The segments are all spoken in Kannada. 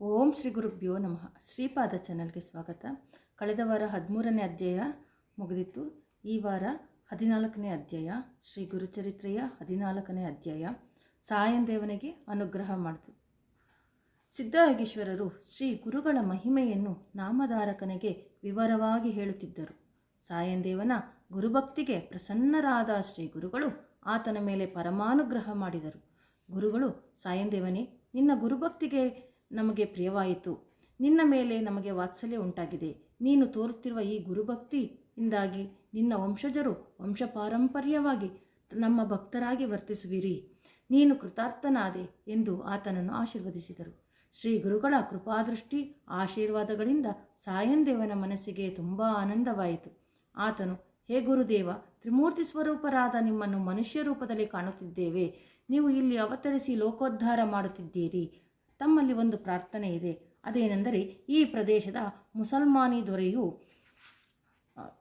ಓಂ ಶ್ರೀ ಗುರುಭ್ಯೋ ನಮಃ. ಶ್ರೀಪಾದ ಚಾನಲ್ಗೆ ಸ್ವಾಗತ. ಕಳೆದ ವಾರ ಹದಿಮೂರನೇ ಅಧ್ಯಾಯ ಮುಗಿದಿತ್ತು. ಈ ವಾರ ಹದಿನಾಲ್ಕನೇ ಅಧ್ಯಾಯ, ಶ್ರೀ ಗುರುಚರಿತ್ರೆಯ ಹದಿನಾಲ್ಕನೇ ಅಧ್ಯಾಯ ಸಾಯಂದೇವನಿಗೆ ಅನುಗ್ರಹ ಮಾಡಿತು. ಸಿದ್ಧಯೋಗೇಶ್ವರರು ಶ್ರೀ ಗುರುಗಳ ಮಹಿಮೆಯನ್ನು ನಾಮಧಾರಕನಿಗೆ ವಿವರವಾಗಿ ಹೇಳುತ್ತಿದ್ದರು. ಸಾಯಂದೇವನ ಗುರುಭಕ್ತಿಗೆ ಪ್ರಸನ್ನರಾದ ಶ್ರೀ ಗುರುಗಳು ಆತನ ಮೇಲೆ ಪರಮಾನುಗ್ರಹ ಮಾಡಿದರು. ಗುರುಗಳು ಸಾಯಂದೇವನೇ ನಿನ್ನ ಗುರುಭಕ್ತಿಗೆ ನಮಗೆ ಪ್ರಿಯವಾಯಿತು. ನಿನ್ನ ಮೇಲೆ ನಮಗೆ ವಾತ್ಸಲ್ಯ ಉಂಟಾಗಿದೆ. ನೀನು ತೋರುತ್ತಿರುವ ಈ ಗುರುಭಕ್ತಿಯಿಂದಾಗಿ ನಿನ್ನ ವಂಶಜರು ವಂಶಪಾರಂಪರ್ಯವಾಗಿ ನಮ್ಮ ಭಕ್ತರಾಗಿ ವರ್ತಿಸುವಿರಿ. ನೀನು ಕೃತಾರ್ಥನಾದೆ ಎಂದು ಆತನನ್ನು ಆಶೀರ್ವದಿಸಿದರು. ಶ್ರೀ ಗುರುಗಳ ಕೃಪಾದೃಷ್ಟಿ ಆಶೀರ್ವಾದಗಳಿಂದ ಸಾಯಂದೇವನ ಮನಸ್ಸಿಗೆ ತುಂಬ ಆನಂದವಾಯಿತು. ಆತನು, ಹೇ ಗುರುದೇವ, ತ್ರಿಮೂರ್ತಿ ಸ್ವರೂಪರಾದ ನಿಮ್ಮನ್ನು ಮನುಷ್ಯ ರೂಪದಲ್ಲಿ ಕಾಣುತ್ತಿದ್ದೇವೆ. ನೀವು ಇಲ್ಲಿ ಅವತರಿಸಿ ಲೋಕೋದ್ಧಾರ ಮಾಡುತ್ತಿದ್ದೀರಿ. ತಮ್ಮಲ್ಲಿ ಒಂದು ಪ್ರಾರ್ಥನೆ ಇದೆ. ಅದೇನೆಂದರೆ ಈ ಪ್ರದೇಶದ ಮುಸಲ್ಮಾನಿ ದೊರೆಯು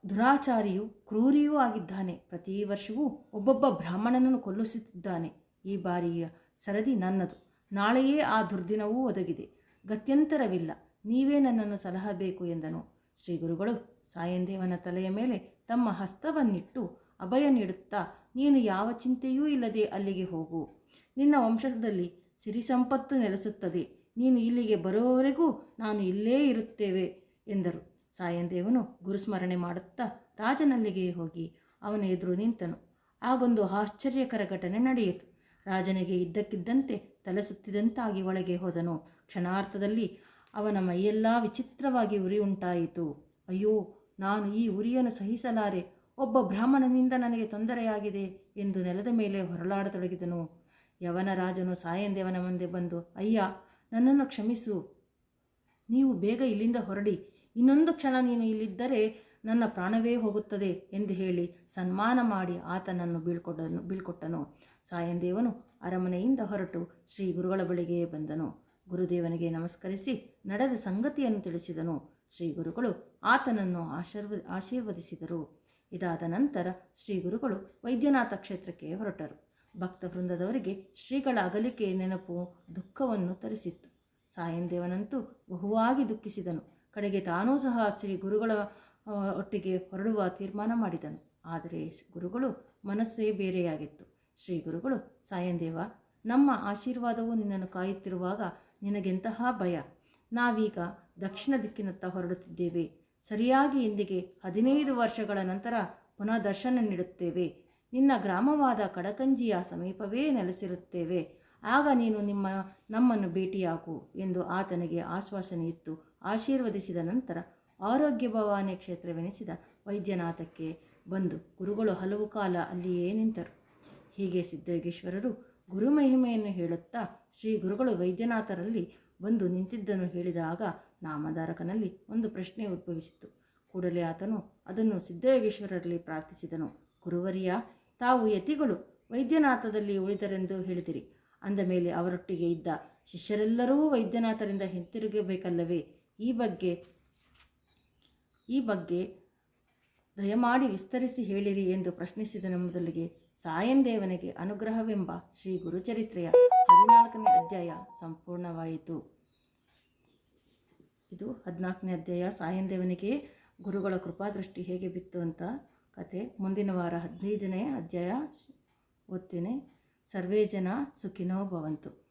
ದುರಾಚಾರಿಯು ಕ್ರೂರಿಯೂ ಆಗಿದ್ದಾನೆ. ಪ್ರತಿ ವರ್ಷವೂ ಒಬ್ಬೊಬ್ಬ ಬ್ರಾಹ್ಮಣನನ್ನು ಕೊಲ್ಲಿಸುತ್ತಿದ್ದಾನೆ. ಈ ಬಾರಿಯ ಸರದಿ ನನ್ನದು. ನಾಳೆಯೇ ಆ ದುರ್ದಿನವೂ ಒದಗಿದೆ. ಗತ್ಯಂತರವಿಲ್ಲ. ನೀವೇ ನನ್ನನ್ನು ಸಲಹಬೇಕು ಎಂದನು. ಶ್ರೀ ಗುರುಗಳು ಸಾಯಂದೇವನ ತಲೆಯ ಮೇಲೆ ತಮ್ಮ ಹಸ್ತವನ್ನಿಟ್ಟು ಅಭಯ ನೀಡುತ್ತಾ, ನೀನು ಯಾವ ಚಿಂತೆಯೂ ಇಲ್ಲದೆ ಅಲ್ಲಿಗೆ ಹೋಗು. ನಿನ್ನ ವಂಶದಲ್ಲಿ ಸಿರಿ ಸಂಪತ್ತು ನೆಲೆಸುತ್ತದೆ. ನೀನು ಇಲ್ಲಿಗೆ ಬರುವವರೆಗೂ ನಾನು ಇಲ್ಲೇ ಇರುತ್ತೇವೆ ಎಂದರು. ಸಾಯಂದೇವನು ಗುರುಸ್ಮರಣೆ ಮಾಡುತ್ತಾ ರಾಜನಲ್ಲಿಗೆ ಹೋಗಿ ಅವನ ಎದುರು ನಿಂತನು. ಆಗೊಂದು ಆಶ್ಚರ್ಯಕರ ಘಟನೆ ನಡೆಯಿತು. ರಾಜನಿಗೆ ಇದ್ದಕ್ಕಿದ್ದಂತೆ ತಲೆ ಸುತ್ತಿದಂತಾಗಿ ಒಳಗೆ ಹೋದನು. ಕ್ಷಣಾರ್ಥದಲ್ಲಿ ಅವನ ಮೈಯೆಲ್ಲ ವಿಚಿತ್ರವಾಗಿ ಉರಿ ಉಂಟಾಯಿತು ಅಯ್ಯೋ, ನಾನು ಈ ಉರಿಯನ್ನು ಸಹಿಸಲಾರೆ. ಒಬ್ಬ ಬ್ರಾಹ್ಮಣನಿಂದ ನನಗೆ ತೊಂದರೆಯಾಗಿದೆ ಎಂದು ನೆಲದ ಮೇಲೆ ಹೊರಲಾಡತೊಡಗಿದನು. ಯವನ ರಾಜನು ಸಾಯಂದೇವನ ಮುಂದೆ ಬಂದು, ಅಯ್ಯ, ನನ್ನನ್ನು ಕ್ಷಮಿಸು. ನೀವು ಬೇಗ ಇಲ್ಲಿಂದ ಹೊರಡಿ. ಇನ್ನೊಂದು ಕ್ಷಣ ನೀನು ಇಲ್ಲಿದ್ದರೆ ನನ್ನ ಪ್ರಾಣವೇ ಹೋಗುತ್ತದೆ ಎಂದು ಹೇಳಿ ಸನ್ಮಾನ ಮಾಡಿ ಆತನನ್ನು ಬೀಳ್ಕೊಡನು, ಬೀಳ್ಕೊಟ್ಟನು. ಸಾಯಂದೇವನು ಅರಮನೆಯಿಂದ ಹೊರಟು ಶ್ರೀ ಗುರುಗಳ ಬಳಿಗೆ ಬಂದನು. ಗುರುದೇವನಿಗೆ ನಮಸ್ಕರಿಸಿ ನಡೆದ ಸಂಗತಿಯನ್ನು ತಿಳಿಸಿದನು. ಶ್ರೀ ಗುರುಗಳು ಆತನನ್ನು ಆಶೀರ್ವ, ಆಶೀರ್ವದಿಸಿದರು. ಇದಾದ ನಂತರ ಶ್ರೀ ಗುರುಗಳು ವೈದ್ಯನಾಥ ಕ್ಷೇತ್ರಕ್ಕೆ ಹೊರಟರು. ಭಕ್ತ ವೃಂದದವರಿಗೆ ಶ್ರೀಗಳ ಅಗಲಿಕೆ ನೆನಪು ದುಃಖವನ್ನು ತರಿಸಿತ್ತು. ಸಾಯಂದೇವನಂತೂ ಬಹುವಾಗಿ ದುಃಖಿಸಿದನು. ಕಡೆಗೆ ತಾನೂ ಸಹ ಶ್ರೀ ಗುರುಗಳ ಒಟ್ಟಿಗೆ ಹೊರಡುವ ತೀರ್ಮಾನ ಮಾಡಿದನು. ಆದರೆ ಗುರುಗಳು ಮನಸ್ಸೇ ಬೇರೆಯಾಗಿತ್ತು. ಶ್ರೀ ಗುರುಗಳು ಸಾಯಂದೇವ ನಮ್ಮ ಆಶೀರ್ವಾದವು ನಿನ್ನನ್ನು ಕಾಯುತ್ತಿರುವಾಗ ನಿನಗೆಂತಹ ಭಯ. ನಾವೀಗ ದಕ್ಷಿಣ ದಿಕ್ಕಿನತ್ತ ಹೊರಡುತ್ತಿದ್ದೇವೆ. ಸರಿಯಾಗಿ ಇಂದಿಗೆ ಹದಿನೈದು ವರ್ಷಗಳ ನಂತರ ಪುನಃ ದರ್ಶನ ನೀಡುತ್ತೇವೆ. ನಿನ್ನ ಗ್ರಾಮವಾದ ಕಡಕಂಜಿಯ ಸಮೀಪವೇ ನೆಲೆಸಿರುತ್ತೇವೆ. ಆಗ ನೀನು ನಿಮ್ಮ, ನಮ್ಮನ್ನು ಭೇಟಿಯಾಕು ಎಂದು ಆತನಿಗೆ ಆಶ್ವಾಸನೆ ಇತ್ತು ಆಶೀರ್ವದಿಸಿದ ನಂತರ ಆರೋಗ್ಯ ಭವಾನಿ ಕ್ಷೇತ್ರವೆನಿಸಿದ ವೈದ್ಯನಾಥಕ್ಕೆ ಬಂದು ಗುರುಗಳು ಹಲವು ಕಾಲ ಅಲ್ಲಿಯೇ ನಿಂತರು. ಹೀಗೆ ಸಿದ್ಧಯೋಗೇಶ್ವರರು ಗುರುಮಹಿಮೆಯನ್ನು ಹೇಳುತ್ತಾ ಶ್ರೀ ಗುರುಗಳು ವೈದ್ಯನಾಥರಲ್ಲಿ ಬಂದು ನಿಂತಿದ್ದನ್ನು ಹೇಳಿದಾಗ ನಾಮಧಾರಕನಲ್ಲಿ ಒಂದು ಪ್ರಶ್ನೆ ಉದ್ಭವಿಸಿತು. ಕೂಡಲೇ ಆತನು ಅದನ್ನು ಸಿದ್ದಯೋಗೇಶ್ವರರಲ್ಲಿ ಪ್ರಾರ್ಥಿಸಿದನು. ಗುರುವರಿಯ, ತಾವು ಯತಿಗಳು, ವೈದ್ಯನಾಥದಲ್ಲಿ ಉಳಿದರೆಂದು ಹೇಳಿದಿರಿ. ಅಂದ ಮೇಲೆ ಅವರೊಟ್ಟಿಗೆ ಇದ್ದ ಶಿಷ್ಯರೆಲ್ಲರೂ ವೈದ್ಯನಾಥರಿಂದ ಹಿಂತಿರುಗಬೇಕಲ್ಲವೇ? ಈ ಬಗ್ಗೆ ಈ ಬಗ್ಗೆ ದಯಮಾಡಿ ವಿಸ್ತರಿಸಿ ಹೇಳಿರಿ ಎಂದು ಪ್ರಶ್ನಿಸಿದನ ಮೊದಲಿಗೆ ಸಾಯಂದೇವನಿಗೆ ಅನುಗ್ರಹವೆಂಬ ಶ್ರೀ ಗುರುಚರಿತ್ರೆಯ ಹದಿನಾಲ್ಕನೇ ಅಧ್ಯಾಯ ಸಂಪೂರ್ಣವಾಯಿತು. ಇದು ಹದಿನಾಲ್ಕನೇ ಅಧ್ಯಾಯ. ಸಾಯಂದೇವನಿಗೆ ಗುರುಗಳ ಕೃಪಾದೃಷ್ಟಿ ಹೇಗೆ ಬಿತ್ತು ಅಂತ ಕತೆ ಮುಂದಿನ ವಾರ ಹದಿನೈದನೇ ಅಧ್ಯಾಯ ಓದ್ತೇನೆ ಸರ್ವೇ ಜನ ಸುಖಿನೋ ಭವಂತು.